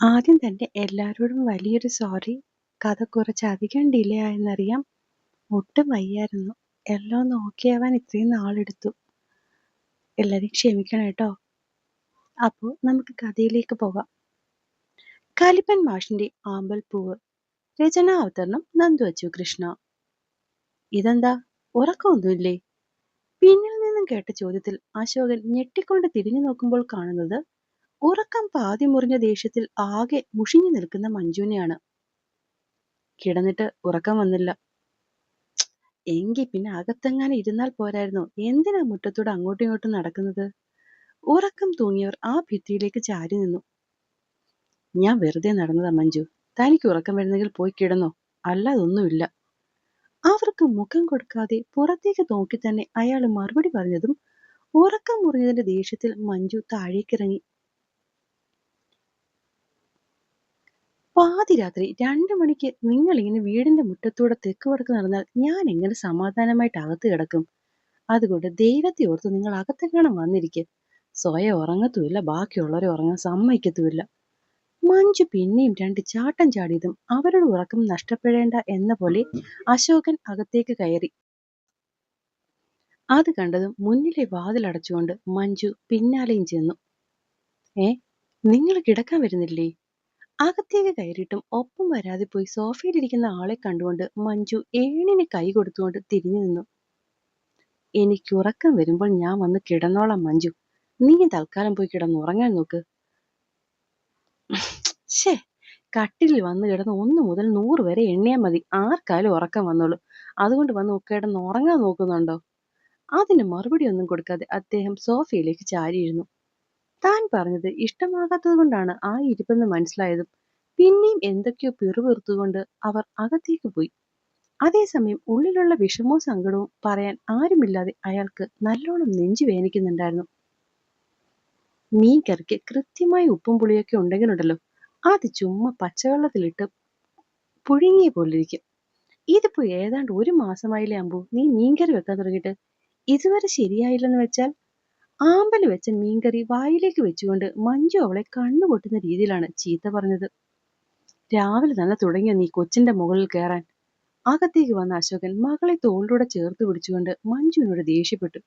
ആദ്യം തന്നെ എല്ലാവരോടും വലിയൊരു സോറി കഥ കുറച്ചധികം ഡിലേ ആയെന്നറിയാം. ഒട്ടും വയ്യായിരുന്നു. എല്ലാം ഒന്ന് ഓക്കെ ആവാൻ ഇത്രയും നാളെടുത്തു. എല്ലാവരെയും ക്ഷമിക്കണം കേട്ടോ. അപ്പോൾ നമുക്ക് കഥയിലേക്ക് പോകാം. കലിപ്പൻ മാഷിന്റെ ആമ്പൽ പൂവ്. രചന അവതരണം നന്ദു അച്ചു കൃഷ്ണ. ഇതെന്താ? ഉറക്കമൊന്നുമില്ലേ? പിന്നിൽ നിന്നും കേട്ട ചോദ്യത്തിൽ അശോകൻ ഞെട്ടിക്കൊണ്ട് തിരിഞ്ഞു നോക്കുമ്പോൾ കാണുന്നത് ഉറക്കം പാതി മുറിഞ്ഞ ദേഷ്യത്തിൽ ആകെ മുഷിഞ്ഞു നിൽക്കുന്ന മഞ്ജുവിനെയാണ്. കിടന്നിട്ട് ഉറക്കം വന്നില്ല. എങ്കി പിന്നെ അകത്തെങ്ങാനും ഇരുന്നാൽ പോരായിരുന്നു. എന്തിനാ മുറ്റത്തൂടെ അങ്ങോട്ടും ഇങ്ങോട്ടും നടക്കുന്നത്? ഉറക്കം തൂങ്ങിയവർ ആ ഭിത്തിയിലേക്ക് ചാരി നിന്നു. ഞാൻ വെറുതെ നടന്നതാ മഞ്ജു. തനിക്ക് ഉറക്കം വരുന്നെങ്കിൽ പോയി കിടന്നോ. അല്ലാതൊന്നുമില്ല. അവർക്ക് മുഖം കൊടുക്കാതെ പുറത്തേക്ക് നോക്കി തന്നെ അയാൾ മറുപടി പറഞ്ഞതും ഉറക്കം മുറിഞ്ഞതിന്റെ ദേഷ്യത്തിൽ മഞ്ജു താഴേക്കിറങ്ങി പാതിരാത്രി രണ്ടു മണിക്ക് നിങ്ങൾ ഇങ്ങനെ വീടിന്റെ മുറ്റത്തൂടെ തെക്ക് വടക്ക് നടന്നാൽ ഞാൻ എങ്ങനെ സമാധാനമായിട്ട് അകത്ത് കിടക്കും? അതുകൊണ്ട് ദൈവത്തെ ഓർത്ത് നിങ്ങൾ അകത്തെങ്ങാനും വന്നിരിക്കെ. സ്വയം ഉറങ്ങത്തുമില്ല ബാക്കിയുള്ളവരെ ഉറങ്ങാൻ സമ്മതിക്കത്തുമില്ല. മഞ്ജു പിന്നെയും രണ്ട് ചാട്ടം ചാടിയതും അവരുടെ ഉറക്കം നഷ്ടപ്പെടേണ്ട എന്ന പോലെ അശോകൻ അകത്തേക്ക് കയറി. അത് കണ്ടതും മുന്നിലെ വാതിലടച്ചുകൊണ്ട് മഞ്ജു പിന്നാലെയും ചെന്നു. ഏ നിങ്ങൾ കിടക്കാൻ വരുന്നില്ലേ? അകത്തേക്ക് കയറിയിട്ടും ഒപ്പം വരാതെ പോയി സോഫയിലിരിക്കുന്ന ആളെ കണ്ടുകൊണ്ട് മഞ്ജു ഏണിന് കൈ കൊടുത്തുകൊണ്ട് തിരിഞ്ഞു നിന്നു. എനിക്ക് ഉറക്കം വരുമ്പോൾ ഞാൻ വന്ന് കിടന്നോളാം മഞ്ജു. നീ തൽക്കാലം പോയി കിടന്ന് ഉറങ്ങാൻ നോക്ക്. ശേ കട്ടിലിൽ വന്ന് കിടന്ന് ഒന്ന് മുതൽ നൂറ് വരെ എണ്ണിയാൽ മതി. ആർക്കാലും ഉറക്കം വന്നോളൂ. അതുകൊണ്ട് വന്ന് കിടന്ന് ഉറങ്ങാൻ നോക്കുന്നുണ്ടോ? അതിന് മറുപടി ഒന്നും കൊടുക്കാതെ അദ്ദേഹം സോഫയിലേക്ക് ചാരിയിരുന്നു. താൻ പറഞ്ഞത് ഇഷ്ടമാകാത്തത് കൊണ്ടാണ് ആ ഇരിപ്പെന്ന് മനസ്സിലായതും. പിന്നെയും എന്തൊക്കെയോ പിറുപിറുത്തുകൊണ്ട് അവർ അകത്തേക്ക് പോയി. അതേസമയം ഉള്ളിലുള്ള വിഷമവും സങ്കടവും പറയാൻ ആരുമില്ലാതെ അയാൾക്ക് നല്ലോണം നെഞ്ചു വേദനിക്കുന്നുണ്ടായിരുന്നു. മീൻ കറിക്ക് കൃത്യമായി ഉപ്പും പുളിയൊക്കെ ഉണ്ടെങ്കിലുണ്ടല്ലോ. അത് ചുമ്മാ പച്ചവെള്ളത്തിലിട്ട് പുഴുങ്ങിയ പോലിരിക്കും. ഇതിപ്പോ ഏതാണ്ട് ഒരു മാസമായില്ലേ അമ്പു? നീ മീൻകറി വെക്കാൻ തുടങ്ങിയിട്ട്. ഇതുവരെ ശരിയായില്ലെന്ന് വെച്ചാൽ ആമ്പൽ വെച്ച മീൻകറി വായിലേക്ക് വെച്ചുകൊണ്ട് മഞ്ജു അവളെ കണ്ണുപൊട്ടുന്ന രീതിയിലാണ് ചീത്ത പറഞ്ഞത്. രാവിലെ തന്നെ തുടങ്ങിയ നീ കൊച്ചിന്റെ മുകളിൽ കയറാൻ അകത്തേക്ക് വന്ന അശോകൻ മകളെ തോളിലൂടെ ചേർത്ത് പിടിച്ചുകൊണ്ട് മഞ്ജുവിനോട് ദേഷ്യപ്പെട്ടു.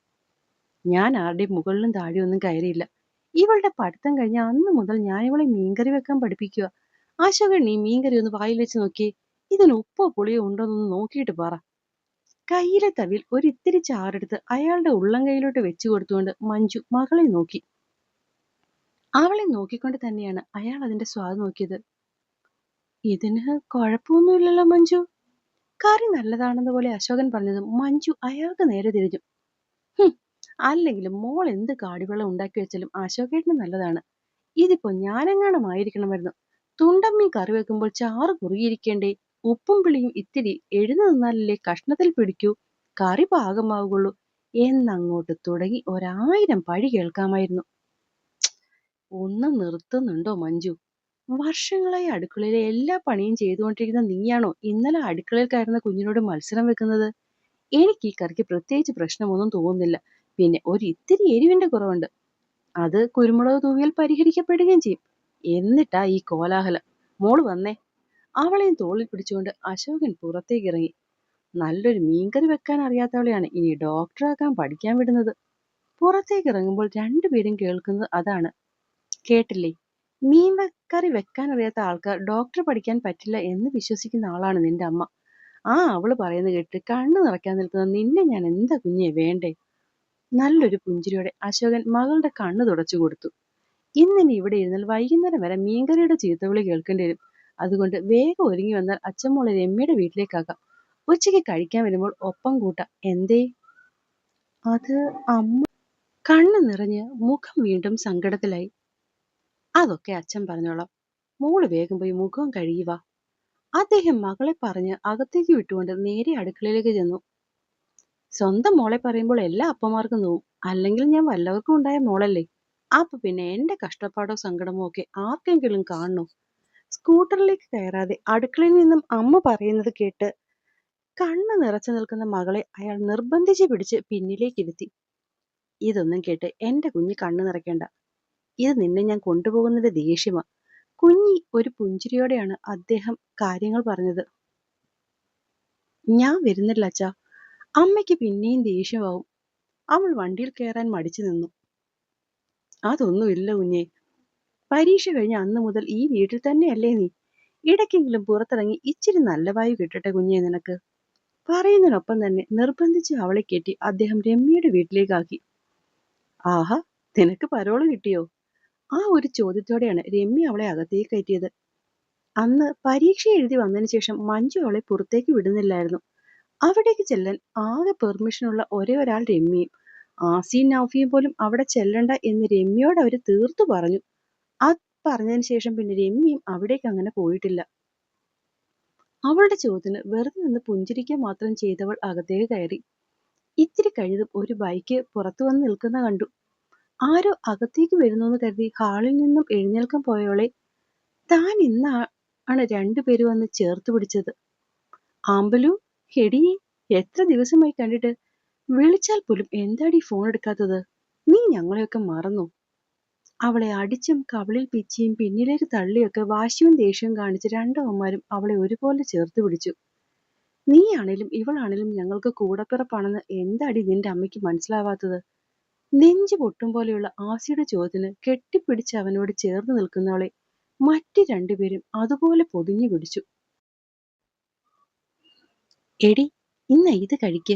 ഞാൻ ആരുടെയും മുകളിലും താഴെയൊന്നും കയറിയില്ല. ഇവളുടെ പഠിത്തം കഴിഞ്ഞ അന്ന് മുതൽ ഞാൻ ഇവളെ മീൻകറി വെക്കാൻ പഠിപ്പിക്കുക അശോകൻ നീ മീൻകറി ഒന്ന് വായിൽ വെച്ച് നോക്കിയേ. ഇതിന് ഉപ്പോ പുളിയോ ഉണ്ടോന്നൊന്ന് നോക്കിയിട്ട് പറ. കയ്യിലെ തവിൽ ഒരിത്തിരി ചാറെടുത്ത് അയാളുടെ ഉള്ളം കയ്യിലോട്ട് വെച്ചു കൊടുത്തുകൊണ്ട് മഞ്ജു മകളെ നോക്കി. അവളെ നോക്കിക്കൊണ്ട് തന്നെയാണ് അയാൾ അതിന്റെ സ്വാദ് നോക്കിയത്. ഇതിന് കുഴപ്പമൊന്നുമില്ലല്ലോ മഞ്ജു. കറി നല്ലതാണെന്ന പോലെ അശോകൻ പറഞ്ഞതും മഞ്ജു അയാൾക്ക് നേരെ തിരിഞ്ഞു. അല്ലെങ്കിലും മോൾ എന്ത് കാടിവെള്ളം ഉണ്ടാക്കി വെച്ചാലും അശോകേട്ടന് നല്ലതാണ്. ഇതിപ്പോ ഞാനെങ്ങാണമായിരിക്കണമായിരുന്നു. തുണ്ടമ്മി കറി വെക്കുമ്പോൾ ചാറ് കുറുകിയിരിക്കേണ്ടേ? ഉപ്പും പിളിയും ഇത്തിരി എഴുന്നു നിന്നാലല്ലേ കഷ്ണത്തിൽ പിടിക്കൂ കറി പാകമാവുകയുള്ളൂ എന്നങ്ങോട്ട് തുടങ്ങി ഒരായിരം പഴി കേൾക്കാമായിരുന്നു. ഒന്ന് നിർത്തുന്നുണ്ടോ മഞ്ജു? വർഷങ്ങളായി അടുക്കളയിലെ എല്ലാ പണിയും ചെയ്തുകൊണ്ടിരിക്കുന്ന നീയാണോ ഇന്നലെ അടുക്കളയിൽ കയറുന്ന കുഞ്ഞിനോട് മത്സരം വെക്കുന്നത്? എനിക്ക് ഈ കറിക്ക് പ്രത്യേകിച്ച് പ്രശ്നമൊന്നും തോന്നുന്നില്ല. പിന്നെ ഒരു ഇത്തിരി എരിവിന്റെ കുറവുണ്ട്. അത് കുരുമുളക് തൂവിയാൽ പരിഹരിക്കപ്പെടുകയും ചെയ്യും. എന്നിട്ടാ ഈ കോലാഹലം. മോൾ വന്നേ. അവളെയും തോളിൽ പിടിച്ചുകൊണ്ട് അശോകൻ പുറത്തേക്ക് ഇറങ്ങി. നല്ലൊരു മീൻകറി വെക്കാൻ അറിയാത്തവളെയാണ് ഇനി ഡോക്ടറാക്കാൻ പഠിക്കാൻ വിടുന്നത്. പുറത്തേക്ക് ഇറങ്ങുമ്പോൾ രണ്ടുപേരും കേൾക്കുന്നത് അതാണ്. കേട്ടില്ലേ? മീൻ കറി വെക്കാൻ അറിയാത്ത ആൾക്കാർ ഡോക്ടർ പഠിക്കാൻ പറ്റില്ല എന്ന് വിശ്വസിക്കുന്ന ആളാണ് നിന്റെ അമ്മ. ആ അവൾ പറയുന്നത് കേട്ട് കണ്ണു നിറയ്ക്കാൻ നിൽക്കുന്ന നിന്നെ ഞാൻ എന്താ കുഞ്ഞെ വേണ്ടേ? നല്ലൊരു പുഞ്ചിരിയോടെ അശോകൻ മകളുടെ കണ്ണു തുടച്ചു കൊടുത്തു. ഇന്നിനി ഇവിടെ ഇരുന്നാൽ വൈകുന്നേരം വരെ മീൻകറിയുടെ ചീത്തവിളി കേൾക്കേണ്ടി വരും. അതുകൊണ്ട് വേഗം ഒരുങ്ങി വന്നാൽ അച്ഛമ്മോളെ രമ്യയുടെ വീട്ടിലേക്കാക്കാം ഉച്ചയ്ക്ക് കഴിക്കാൻ വരുമ്പോൾ ഒപ്പം കൂട്ടാം. എന്തേ? അത് അമ്മ കണ്ണു നിറഞ്ഞ് മുഖം വീണ്ടും സങ്കടത്തിലായി. അതൊക്കെ അച്ഛൻ പറഞ്ഞോളാം. മോൾ വേഗം പോയി മുഖം കഴിയുക അദ്ദേഹം മകളെ പറഞ്ഞ് അകത്തേക്ക് വിട്ടുകൊണ്ട് നേരെ അടുക്കളയിലേക്ക് ചെന്നു. സ്വന്തം മോളെ പറയുമ്പോൾ എല്ലാ അപ്പമാർക്കും നോവും. അല്ലെങ്കിൽ ഞാൻ വല്ലവർക്കും ഉണ്ടായ മോളല്ലേ? അപ്പൊ പിന്നെ എന്റെ കഷ്ടപ്പാടോ സങ്കടമോ ഒക്കെ ആർക്കെങ്കിലും കാണണോ? സ്കൂട്ടറിലേക്ക് കയറാതെ അടുക്കളയിൽ നിന്നും അമ്മ പറയുന്നത് കേട്ട് കണ്ണ് നിറച്ചു നിൽക്കുന്ന മകളെ അയാൾ നിർബന്ധിച്ച് പിടിച്ച് പിന്നിലേക്ക് ഇരുത്തി. ഇതൊന്നും കേട്ട് എന്റെ കുഞ്ഞ് കണ്ണു നിറയ്ക്കേണ്ട. ഇത് നിന്നെ ഞാൻ കൊണ്ടുപോകുന്നതിന്റെ ദേഷ്യമാ. കുഞ്ഞി ഒരു പുഞ്ചിരിയോടെയാണ് അദ്ദേഹം കാര്യങ്ങൾ പറഞ്ഞത്. ഞാൻ വരുന്നില്ല അച്ഛാ. അമ്മയ്ക്ക് പിന്നെയും ദേഷ്യമാവും. അവൾ വണ്ടിയിൽ കയറാൻ മടിച്ചു നിന്നു. അതൊന്നുമില്ല കുഞ്ഞെ. പരീക്ഷ കഴിഞ്ഞ അന്ന് മുതൽ ഈ വീട്ടിൽ തന്നെയല്ലേ നീ? ഇടയ്ക്കെങ്കിലും പുറത്തിറങ്ങി ഇച്ചിരി നല്ല വായു കിട്ടട്ടെ കുഞ്ഞെ നിനക്ക്. പറയുന്നതിനൊപ്പം തന്നെ നിർബന്ധിച്ച് അവളെ കെട്ടി അദ്ദേഹം രമ്യയുടെ വീട്ടിലേക്കാക്കി. ആഹാ നിനക്ക് പരോൾ കിട്ടിയോ? ആ ഒരു ചോദ്യത്തോടെയാണ് രമ്യ അവളെ അകത്തേക്ക് കയറ്റിയത്. അന്ന് പരീക്ഷ എഴുതി വന്നതിന് ശേഷം മഞ്ജു അവളെ പുറത്തേക്ക് വിടുന്നില്ലായിരുന്നു. അവിടേക്ക് ചെല്ലാൻ ആകെ പെർമിഷനുള്ള ഒരേ ഒരാൾ രമ്യയും. ആസിയും നൗഫിയും പോലും അവിടെ ചെല്ലണ്ട എന്ന് രമ്യയോട് അവർ തീർത്തു പറഞ്ഞു. അത് പറഞ്ഞതിന് ശേഷം പിന്നെ രമ്യയും അവിടേക്ക് അങ്ങനെ പോയിട്ടില്ല. അവളുടെ ചോദ്യത്തിന് വെറുതെ നിന്ന് പുഞ്ചിരിക്കുക മാത്രം ചെയ്തവൾ അകത്തേക്ക് കയറി. ഇത്തിരി കഴിഞ്ഞതും ഒരു ബൈക്ക് പുറത്തു വന്ന് നിൽക്കുന്ന കണ്ടു. ആരോ അകത്തേക്ക് വരുന്നു കരുതി ഹാളിൽ നിന്നും എഴുന്നേൽക്കാൻ പോയവളെ. താൻ ഇന്നാണ് രണ്ടുപേരും വന്ന് ചേർത്ത് പിടിച്ചത്. ആമ്പലു ഹെടി എത്ര ദിവസമായി കണ്ടിട്ട്? വിളിച്ചാൽ പോലും എന്താടി ഫോൺ എടുക്കാത്തത്? നീ ഞങ്ങളെയൊക്കെ മറന്നു? അവളെ അടിച്ചും കവളിൽ പിച്ചിയും പിന്നിലേക്ക് തള്ളിയൊക്കെ വാശിയും ദേഷ്യവും കാണിച്ച് രണ്ടവന്മാരും അവളെ ഒരുപോലെ ചേർത്ത് പിടിച്ചു. നീയാണേലും ഇവളാണേലും ഞങ്ങൾക്ക് കൂടപ്പിറപ്പാണെന്ന് എന്താടി നിന്റെ അമ്മയ്ക്ക് മനസ്സിലാവാത്തത്? നെഞ്ചു പൊട്ടും പോലെയുള്ള ആസിയുടെ ചോദ്യത്തിന് കെട്ടിപ്പിടിച്ച് അവനോട് ചേർന്ന് നിൽക്കുന്നവളെ മറ്റു രണ്ടുപേരും അതുപോലെ പൊതിഞ്ഞു പിടിച്ചു. എടി ഇന്ന് ഇത് കഴിക്ക്.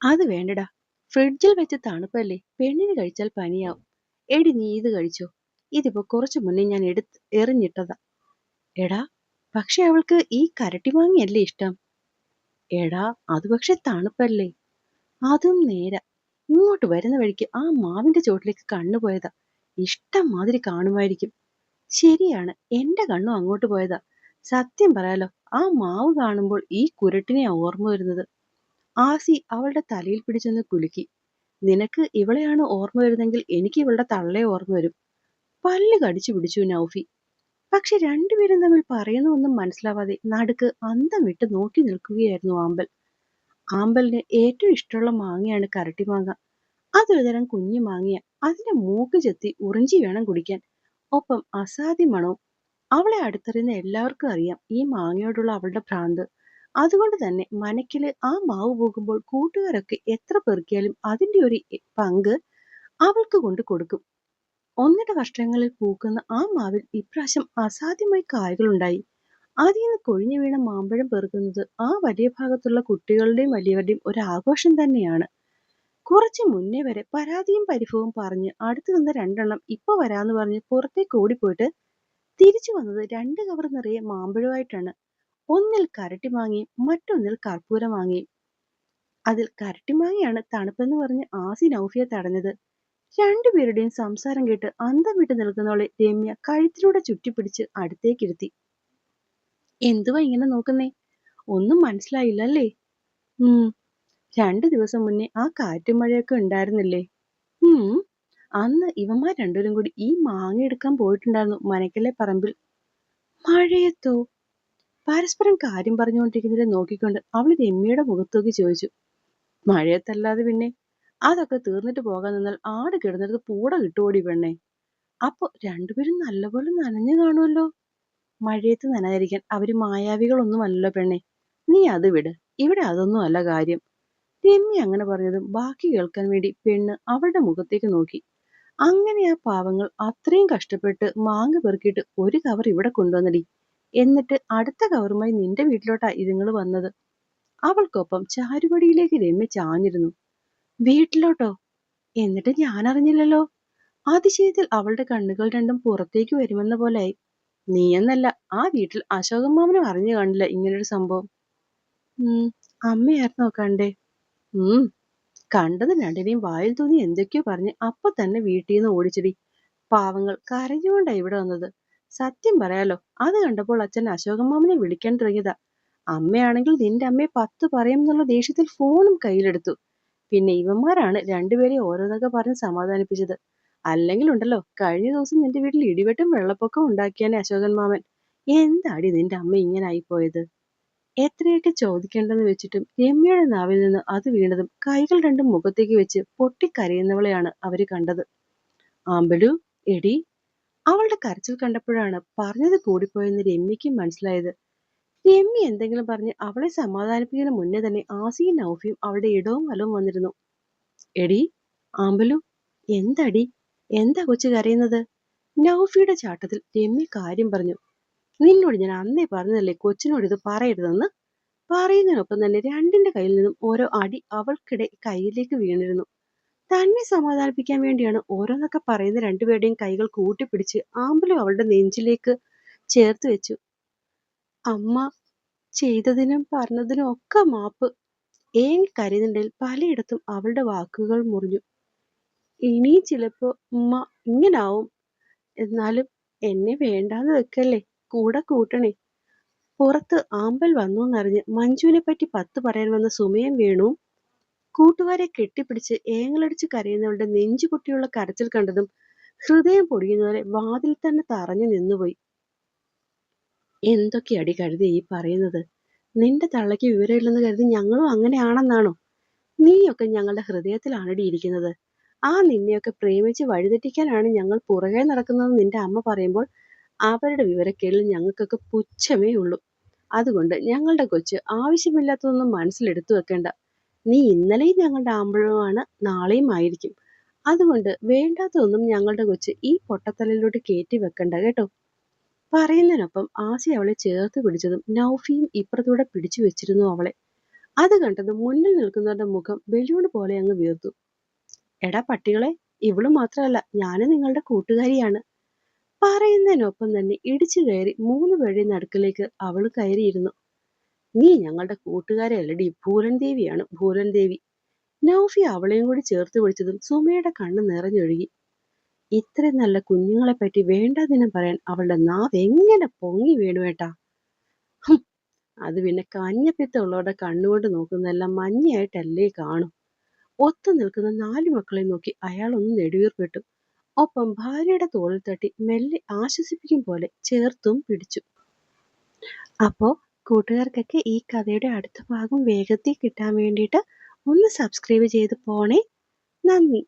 അത് വേണ്ടടാ. ഫ്രിഡ്ജിൽ വെച്ച് തണുപ്പല്ലേ? പെണ്ണിന് കഴിച്ചാൽ പനിയാവും. എടി നീ ഇത് കഴിച്ചോ. ഇതിപ്പോ കുറച്ചു മുന്നേ ഞാൻ എടുത്ത് എറിഞ്ഞിട്ടതാ. എടാ പക്ഷെ അവൾക്ക് ഈ കരട്ടി മാങ്ങിയല്ലേ ഇഷ്ടം? എടാ അത് പക്ഷെ തണുപ്പല്ലേ? അതും നേര. ഇങ്ങോട്ട് വരുന്ന വഴിക്ക് ആ മാവിന്റെ ചോട്ടിലേക്ക് കണ്ണു പോയതാ. ഇഷ്ടം മാതിരി കാണുമായിരിക്കും. ശരിയാണ് എന്റെ കണ്ണും അങ്ങോട്ട് പോയതാ. സത്യം പറയാലോ ആ മാവ് കാണുമ്പോൾ ഈ കുരട്ടിനെയാ ഓർമ്മ വരുന്നത്. ആസി അവളുടെ തലയിൽ പിടിച്ചൊന്ന് കുലുക്കി. നിനക്ക് ഇവളെയാണ് ഓർമ്മ വരുന്നെങ്കിൽ എനിക്ക് ഇവളുടെ തള്ളയെ ഓർമ്മ വരും. പല്ല് കടിച്ചു പിടിച്ചു നൗഫി. പക്ഷെ രണ്ടുപേരും തമ്മിൽ പറയുന്നതൊന്നും മനസ്സിലാവാതെ നടുക്ക് അന്തം വിട്ട് നോക്കി നിൽക്കുകയായിരുന്നു ആമ്പൽ. ആമ്പലിന് ഏറ്റവും ഇഷ്ടമുള്ള മാങ്ങയാണ് കരട്ടി മാങ്ങ. അതൊരു തരം കുഞ്ഞു മാങ്ങിയ. അതിന്റെ മൂക്ക് ചെത്തി ഉറിഞ്ചി വേണം കുടിക്കാൻ. ഒപ്പം അസാധ്യ മണവും. അവളെ അടുത്തറിയുന്ന എല്ലാവർക്കും അറിയാം ഈ മാങ്ങയോടുള്ള അവളുടെ ഭ്രാന്ത്. അതുകൊണ്ട് തന്നെ മനക്കിൽ ആ മാവ് പോകുമ്പോൾ കൂട്ടുകാരൊക്കെ എത്ര പെറുക്കിയാലും അതിന്റെ ഒരു പങ്ക് അവൾക്ക് കൊണ്ട് കൊടുക്കും. ഒന്നിട വർഷങ്ങളിൽ പൂക്കുന്ന ആ മാവിൽ ഇപ്രാവശ്യം അസാധ്യമായി കായകളുണ്ടായി. അതിൽ നിന്ന് കൊഴിഞ്ഞു വീണ മാമ്പഴം പെറുക്കുന്നത് ആ വലിയ ഭാഗത്തുള്ള കുട്ടികളുടെയും വലിയവരുടെയും ഒരു ആഘോഷം തന്നെയാണ്. കുറച്ച് മുന്നേ വരെ പരാതിയും പരിഭവവും പറഞ്ഞ് അടുത്തു നിന്ന് രണ്ടെണ്ണം ഇപ്പൊ വരാന്ന് പറഞ്ഞ് പുറത്തേക്ക് ഓടിപ്പോയിട്ട് തിരിച്ചു വന്നത് രണ്ട് കവർ നിറയെ മാമ്പഴമായിട്ടാണ്. ഒന്നിൽ കരട്ടി മാങ്ങയും മറ്റൊന്നിൽ കർപ്പൂരം മാങ്ങയും അതിൽ കരട്ടി മാങ്ങയാണ് തണുപ്പെന്ന് പറഞ്ഞ് ആസി നൗഫിയെ തടഞ്ഞത്. രണ്ടുപേരുടെയും സംസാരം കേട്ട് അന്തം വിട്ട് നിൽക്കുന്നവളെ രമ്യ കഴുത്തിലൂടെ ചുറ്റിപ്പിടിച്ച് അടുത്തേക്കിരുത്തി എന്തുവാ ഇങ്ങനെ നോക്കുന്നേ? ഒന്നും മനസ്സിലായില്ലല്ലേ? ഉം. രണ്ടു ദിവസം മുന്നേ ആ കാറ്റും മഴയൊക്കെ ഉണ്ടായിരുന്നില്ലേ? ഉം. അന്ന് ഇവന്മാർ രണ്ടുപേരും കൂടി ഈ മാങ്ങ എടുക്കാൻ പോയിട്ടുണ്ടായിരുന്നു മനക്കലെ പറമ്പിൽ. മഴയത്തോ? പരസ്പരം കാര്യം പറഞ്ഞുകൊണ്ടിരിക്കുന്നതിനെ നോക്കിക്കൊണ്ട് അവൾ രമ്യയുടെ മുഖത്തോക്കി ചോദിച്ചു മഴയത്തല്ലാതെ പിന്നെ അതൊക്കെ തീർന്നിട്ട് പോകാൻ നിന്നാൽ ആട് കിടന്നിടത്ത് പൂട കിട്ടുകൂടി പെണ്ണെ? അപ്പൊ രണ്ടുപേരും നല്ലപോലെ നനഞ്ഞു കാണുമല്ലോ മഴയത്ത് നനഞ്ഞിരിക്കാൻ അവർ മായാവികളൊന്നുമല്ലല്ലോ പെണ്ണെ. നീ അത് വിട്. ഇവിടെ അതൊന്നും അല്ല കാര്യം. രമ്യ അങ്ങനെ പറഞ്ഞതും ബാക്കി കേൾക്കാൻ വേണ്ടി പെണ്ണ് അവളുടെ മുഖത്തേക്ക് നോക്കി. അങ്ങനെ ആ പാവങ്ങൾ അത്രയും കഷ്ടപ്പെട്ട് മാങ്ങ പെറുക്കിയിട്ട് ഒരു കവർ ഇവിടെ കൊണ്ടുവന്നടി. എന്നിട്ട് അടുത്ത കവറുമായി നിന്റെ വീട്ടിലോട്ടാ ഇതുങ്ങൾ വന്നത്. അവൾക്കൊപ്പം ചാരുപടിയിലേക്ക് രമ്യ ചാഞ്ഞിരുന്നു. വീട്ടിലോട്ടോ? എന്നിട്ട് ഞാൻ അറിഞ്ഞില്ലല്ലോ അതിശയത്തിൽ അവളുടെ കണ്ണുകൾ രണ്ടും പുറത്തേക്ക് വരുമെന്ന പോലെയായി എന്നല്ല ആ വീട്ടിൽ അശോകൻ മാമനും അറിഞ്ഞു കാണില്ല ഇങ്ങനൊരു സംഭവം. അമ്മയായിരുന്നോ കണ്ടേ. ഉം കണ്ടത് രണ്ടിനെയും വായിൽ തോന്നി എന്തൊക്കെയോ പറഞ്ഞ് അപ്പൊ തന്നെ വീട്ടിൽ നിന്ന് ഓടിച്ചടി. പാവങ്ങൾ കരഞ്ഞുകൊണ്ടാ ഇവിടെ വന്നത്. സത്യം പറയാലോ അത് കണ്ടപ്പോൾ അച്ഛൻ അശോകൻ മാമനെ വിളിക്കാൻ തുടങ്ങിയതാ. അമ്മയാണെങ്കിൽ നിന്റെ അമ്മയെ പത്ത് പറയും എന്നുള്ള ദേഷ്യത്തിൽ ഫോണും കയ്യിലെടുത്തു. പിന്നെ ഇവന്മാരാണ് രണ്ടുപേരെ ഓരോന്നൊക്കെ പറഞ്ഞ് സമാധാനിപ്പിച്ചത്. അല്ലെങ്കിൽ ഉണ്ടല്ലോ കഴിഞ്ഞ ദിവസം നിന്റെ വീട്ടിൽ ഇടിവെട്ടും വെള്ളപ്പൊക്കം ഉണ്ടാക്കിയാനെ അശോകൻ മാമൻ. എന്താടി നിന്റെ അമ്മ ഇങ്ങനെ ആയിപ്പോയത്? എത്രയൊക്കെ ചോദിക്കേണ്ടെന്ന് വെച്ചിട്ടും രമ്യയുടെ നാവിൽ നിന്ന് അത് വീണതും കൈകൾ രണ്ടും മുഖത്തേക്ക് വെച്ച് പൊട്ടിക്കരയുന്നവളെയാണ് അവർ കണ്ടത്. ആമ്പലു എടി അവളുടെ കരച്ചിൽ കണ്ടപ്പോഴാണ് പറഞ്ഞത് കൂടിപ്പോയെന്ന് രമ്യയ്ക്കും മനസ്സിലായത്. രമ്യ എന്തെങ്കിലും പറഞ്ഞ് അവളെ സമാധാനിപ്പിക്കുന്ന മുന്നേ തന്നെ ആസിയും നൗഫിയും അവളുടെ ഇടവും വലവും വന്നിരുന്നു. എടി ആമ്പലു എന്തടി? എന്താ കൊച്ചു കരയുന്നത്? നൗഫിയുടെ ചാട്ടത്തിൽ രമ്യ കാര്യം പറഞ്ഞു. നിന്നോട് ഞാൻ അന്നേ പറഞ്ഞതല്ലേ കൊച്ചിനോട് ഇത് പറയരുതെന്ന്? പറയുന്നതിനൊപ്പം തന്നെ രണ്ടിന്റെ കയ്യിൽ നിന്നും ഓരോ അടി അവൾക്കിടെ കയ്യിലേക്ക് വീണിരുന്നു. തന്നെ സമാധാനിപ്പിക്കാൻ വേണ്ടിയാണ് ഓരോന്നൊക്കെ പറയുന്ന രണ്ടുപേരുടെയും കൈകൾ കൂട്ടിപ്പിടിച്ച് ആമ്പലും അവളുടെ നെഞ്ചിലേക്ക് ചേർത്ത് വെച്ചു. അമ്മ ചെയ്തതിനും പറഞ്ഞതിനും ഒക്കെ മാപ്പ് ഏങ്ങി കരയുന്നുണ്ടെങ്കിൽ പലയിടത്തും അവളുടെ വാക്കുകൾ മുറിഞ്ഞു. ഇനി ചിലപ്പോ ഉമ്മ ഇങ്ങനാവും. എന്നാലും എന്നെ വേണ്ടാന്ന് വെക്കല്ലേ? കൂടെ കൂട്ടണേ. പുറത്ത് ആമ്പൽ വന്നു എന്നറിഞ്ഞ് മഞ്ജുവിനെ പറ്റി പത്ത് പറയാൻ വന്ന സുമയും വേണുവും കൂട്ടുകാരെ കെട്ടിപ്പിടിച്ച് ഏങ്ങലടിച്ച് കരയുന്നവളുടെ നെഞ്ചുപൊട്ടിയുള്ള കരച്ചിൽ കണ്ടതും ഹൃദയം പൊടിയുന്നവരെ വാതിൽ തന്നെ തറഞ്ഞു നിന്നുപോയി. എന്തൊക്കെയടി കരുതി ഈ പറയുന്നത്? നിന്റെ തള്ളയ്ക്ക് വിവരമില്ലെന്ന് കരുതി ഞങ്ങളും അങ്ങനെയാണെന്നാണോ? നീയൊക്കെ ഞങ്ങളുടെ ഹൃദയത്തിലാണടി ഇരിക്കുന്നത്. ആ നിന്നെയൊക്കെ പ്രേമിച്ച് വഴിതെറ്റിക്കാനാണ് ഞങ്ങൾ പുറകെ നടക്കുന്നത് നിന്റെ അമ്മ പറയുമ്പോൾ അവരുടെ വിവരക്കേടിൽ ഞങ്ങൾക്കൊക്കെ പുച്ഛമേ ഉള്ളൂ അതുകൊണ്ട് ഞങ്ങളുടെ കൊച്ച് ആവശ്യമില്ലാത്തതൊന്നും മനസ്സിലെടുത്തു വെക്കേണ്ട. നീ ഇന്നലെയും ഞങ്ങളുടെ ആമ്പഴമാണ് നാളെയും ആയിരിക്കും. അതുകൊണ്ട് വേണ്ടാത്തതൊന്നും ഞങ്ങളുടെ കൊച്ച് ഈ പൊട്ടത്തലയിലോട്ട് കയറ്റി വെക്കണ്ട കേട്ടോ? പറയുന്നതിനൊപ്പം ആസി അവളെ ചേർത്ത് പിടിച്ചതും നൗഫിയും ഇപ്പുറത്തൂടെ പിടിച്ചു വെച്ചിരുന്നു അവളെ. അത് കണ്ടത് മുന്നിൽ നിൽക്കുന്നവരുടെ മുഖം ബലൂൺ പോലെ അങ്ങ് വീർത്തു. എടാ പട്ടികളെ ഇവൾ മാത്രമല്ല ഞാനും നിങ്ങളുടെ കൂട്ടുകാരിയാണ്. പറയുന്നതിനൊപ്പം തന്നെ ഇടിച്ചു കയറി മൂന്ന് വഴി നടുക്കിലേക്ക് അവൾ കയറിയിരുന്നു. നീ ഞങ്ങളുടെ കൂട്ടുകാരെ അല്ലടി. ഭൂലൻ ദേവിയാണ് ഭൂരൻ ദേവി നൗഫി അവളെയും കൂടി ചേർത്ത് പിടിച്ചതും സുമയുടെ കണ്ണ് നിറഞ്ഞൊഴുകി. ഇത്രയും നല്ല കുഞ്ഞുങ്ങളെ പറ്റി വേണ്ടാതിനം പറയാൻ അവളുടെ നാവ് എങ്ങനെ പൊങ്ങി വീണു ഏട്ടാ? അത് പിന്നെ കഞ്ഞപ്പിത്തമുള്ളവരുടെ കണ്ണുകൊണ്ട് നോക്കുന്നതെല്ലാം മഞ്ഞയായിട്ടല്ലേ കാണും. ഒത്തു നിൽക്കുന്ന നാല് മക്കളെ നോക്കി അയാൾ ഒന്ന് നെടുവീർപ്പിട്ടു. ഒപ്പം ഭാര്യയുടെ തോളിൽ തട്ടി മെല്ലെ ആശ്വസിപ്പിക്കും പോലെ ചേർത്തും പിടിച്ചു. അപ്പോ കൂട്ടുകാർക്കൊക്കെ ഈ കഥയുടെ അടുത്ത ഭാഗം വേഗത്തിൽ കിട്ടാൻ വേണ്ടിയിട്ട് ഒന്ന് സബ്സ്ക്രൈബ് ചെയ്ത് പോണേ. നന്ദി.